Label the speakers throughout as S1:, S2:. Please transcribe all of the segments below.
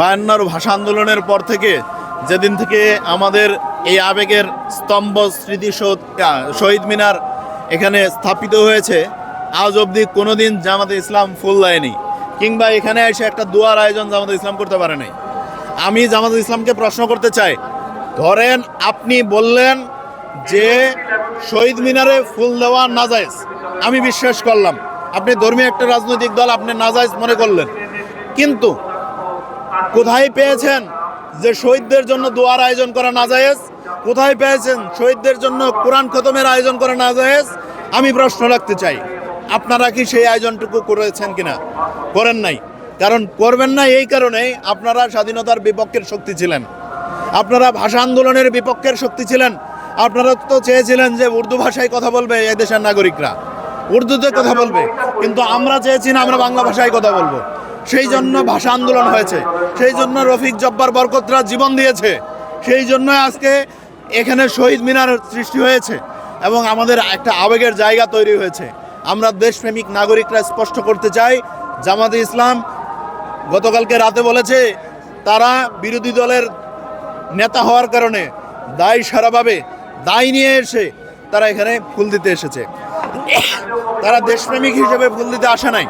S1: বায়ান্নর ভাষা আন্দোলনের পর থেকে যেদিন থেকে আমাদের এই আবেগের স্তম্ভ স্মৃতিসৌধ শহীদ মিনার এখানে স্থাপিত হয়েছে, আজ অবধি কোনোদিন জামাতে ইসলাম ফুল দেয়নি, কিংবা এখানে এসে একটা দুয়ার আয়োজন জামাতে ইসলাম করতে পারে নাই। আমি জামাতে ইসলামকে প্রশ্ন করতে চাই, ধরেন আপনি বললেন যে শহীদ মিনারে ফুল দেওয়া নাজায়েজ, আমি বিশ্বাস করলাম, আপনি ধর্মীয় একটা রাজনৈতিক দল, আপনি নাজায়েজ মনে করলেন, কিন্তু কোথায় পেয়েছেন যে শহীদদের জন্য দোয়ার আয়োজন করা না জায়েজ কোথায় পেয়েছেন শহীদদের জন্য কোরআন খতমের আয়োজন করা না জায়েজ আমি প্রশ্ন রাখতে চাই, আপনারা কি সেই আয়োজনটুকু করেছেন কিনা? করেন নাই। কারণ করবেন না এই কারণেই আপনারা স্বাধীনতার বিপক্ষের শক্তি ছিলেন। আপনারা ভাষা আন্দোলনের বিপক্ষের শক্তি ছিলেন। আপনারা তো চেয়েছিলেন যে উর্দু ভাষায় কথা বলবে এই দেশের নাগরিকরা। উর্দুতে কথা বলবে। কিন্তু আমরা চেয়েছি না আমরা বাংলা ভাষায় কথা বলব। সেই জন্য ভাষা আন্দোলন হয়েছে। সেই জন্য রফিক জব্বার বরকতরা জীবন দিয়েছে। সেই জন্য আজকে এখানে শহীদ মিনার সৃষ্টি হয়েছে এবং আমাদের একটা আবেগের জায়গা তৈরি হয়েছে। আমরা দেশপ্রেমিক নাগরিকরা স্পষ্ট করতে চাই, জামাতে ইসলাম গতকালকে রাতে বলেছে, তারা বিরোধী দলের নেতা হওয়ার কারণে দায় সারাভাবে, দায় নিয়ে এসে তারা এখানে ফুল দিতে এসেছে। তারা দেশপ্রেমিক হিসেবে ফুল দিতে আসে নাই।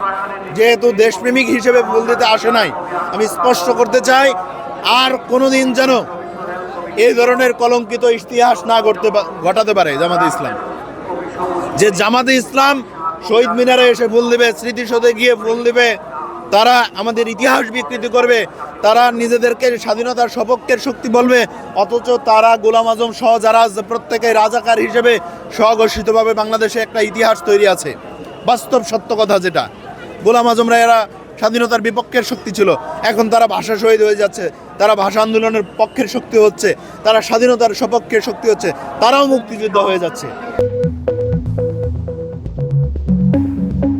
S1: যেহেতু দেশপ্রেমিক হিসেবে ভুল দিতে আসে নাই, আমি স্পষ্ট করতে চাই, আর কোনো দিন যেন এই ধরনের কলঙ্কিত ইতিহাস না করতে ঘটাতে পারে জামাতে ইসলাম। যে জামাতে ইসলাম শহীদ মিনারে এসে ফুল দিবে, স্মৃতিসৌধে গিয়ে ভুল দিবে, তারা আমাদের ইতিহাস বিকৃতি করবে, তারা নিজেদেরকে স্বাধীনতার সপক্ষের শক্তি বলবে, অথচ তারা গোলাম আজম সহ যারা প্রত্যেকে রাজাকার হিসেবে স্বঘোষিতভাবে বাংলাদেশে একটা ইতিহাস তৈরি আছে। বাস্তব সত্য কথা যেটা। গোলাম আজমরা এরা স্বাধীনতার বিপক্ষের শক্তি ছিল। এখন তারা ভাষা শহীদ হয়ে যাচ্ছে। তারা ভাষা আন্দোলনের পক্ষের শক্তি হচ্ছে। তারা স্বাধীনতার সপক্ষের শক্তি হচ্ছে। তারাও মুক্তিযুদ্ধ হয়ে যাচ্ছে।